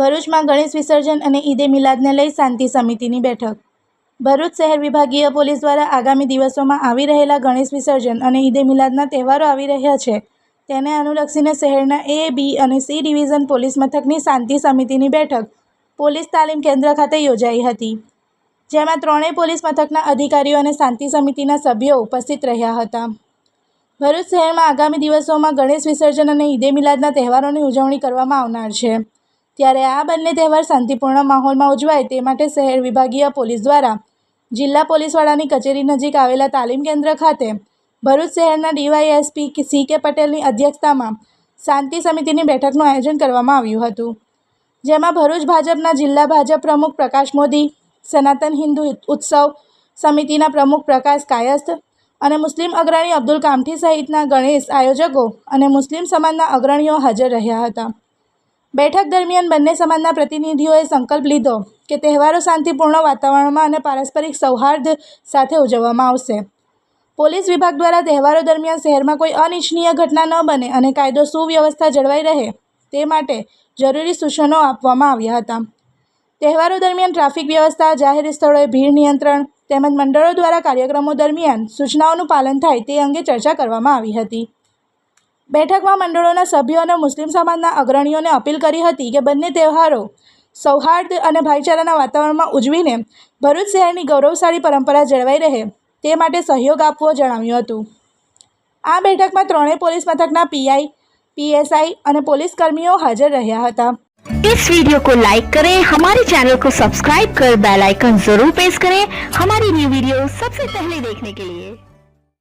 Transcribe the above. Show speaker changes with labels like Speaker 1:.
Speaker 1: ભરૂચમાં ગણેશ વિસર્જન અને ઈદે મિલાદને લઈ શાંતિ સમિતિની બેઠક. ભરૂચ શહેર વિભાગીય પોલીસ દ્વારા આગામી દિવસોમાં આવી રહેલા ગણેશ વિસર્જન અને ઈદે મિલાદના તહેવારો આવી રહ્યા છે. તેને અનુલક્ષીને શહેરના એ, બી અને સી ડિવિઝન પોલીસ મથકની શાંતિ સમિતિની બેઠક પોલીસ તાલીમ કેન્દ્ર ખાતે યોજાઈ હતી. જેમાં ત્રણેય પોલીસ મથકના અધિકારીઓ અને શાંતિ સમિતિના સભ્યો ઉપસ્થિત રહ્યા હતા. ભરૂચ શહેરમાં આગામી દિવસોમાં ગણેશ વિસર્જન અને ઈદે મિલાદના તહેવારોની ઉજવણી કરવામાં આવનાર છે. ત્યારે આ બંને તહેવાર શાંતિપૂર્ણ માહોલમાં ઉજવાય તે માટે શહેર વિભાગીય પોલીસ દ્વારા જિલ્લા પોલીસવાળાની કચેરી નજીક આવેલા તાલીમ કેન્દ્ર ખાતે ભરૂચ શહેરના ડીવાયએસપી સી કે પટેલની અધ્યક્ષતામાં શાંતિ સમિતિની બેઠકનું આયોજન કરવામાં આવ્યું હતું, જેમાં ભરૂચ ભાજપના જિલ્લા ભાજપ પ્રમુખ પ્રકાશ મોદી, સનાતન હિન્દુ ઉત્સવ સમિતિના પ્રમુખ પ્રકાશ કાયસ્થ અને મુસ્લિમ અગ્રણી અબ્દુલ કામઠી સહિતના ગણેશ આયોજકો અને મુસ્લિમ સમાજના અગ્રણીઓ હાજર રહ્યા હતા. બેઠક દરમિયાન બંને સમાજના પ્રતિનિધિઓએ સંકલ્પ લીધો કે તહેવારો શાંતિપૂર્ણ વાતાવરણમાં અને પારસ્પરિક સૌહાર્દ સાથે ઉજવવામાં આવશે. પોલીસ વિભાગ દ્વારા તહેવારો દરમિયાન શહેરમાં કોઈ અનિચ્છનીય ઘટના ન બને અને કાયદો સુવ્યવસ્થા જળવાઈ રહે તે માટે જરૂરી સૂચનો આપવામાં આવ્યા હતા. તહેવારો દરમિયાન ટ્રાફિક વ્યવસ્થા, જાહેર સ્થળોએ ભીડ નિયંત્રણ તેમજ મંડળો દ્વારા કાર્યક્રમો દરમિયાન સૂચનાઓનું પાલન થાય તે અંગે ચર્ચા કરવામાં આવી હતી. બેઠકમાં મંડળોના સભ્યો અને મુસ્લિમ સમાજના અગ્રણીઓને અપીલ કરી હતી કે બંને તહેવારો સૌહાર્દ અને ભાઈચારાના વાતાવરણમાં ઉજવીને ભરૂચ શહેરની ગૌરવશાળી પરંપરા જળવાઈ રહે તે માટે સહયોગ આપવો જણાવ્યું હતું આ બેઠકમાં ત્રણેય પોલીસ મથકના પીઆઈ પીએસઆઈ અને પોલીસ કર્મીઓ હાજર રહ્યા હતા
Speaker 2: इस वीडियो को लाइक करें हमारे चैनल को सब्सक्राइब कर बेल आइकन जरूर प्रेस करें हमारी न्यू वीडियो सबसे पहले देखने के लिए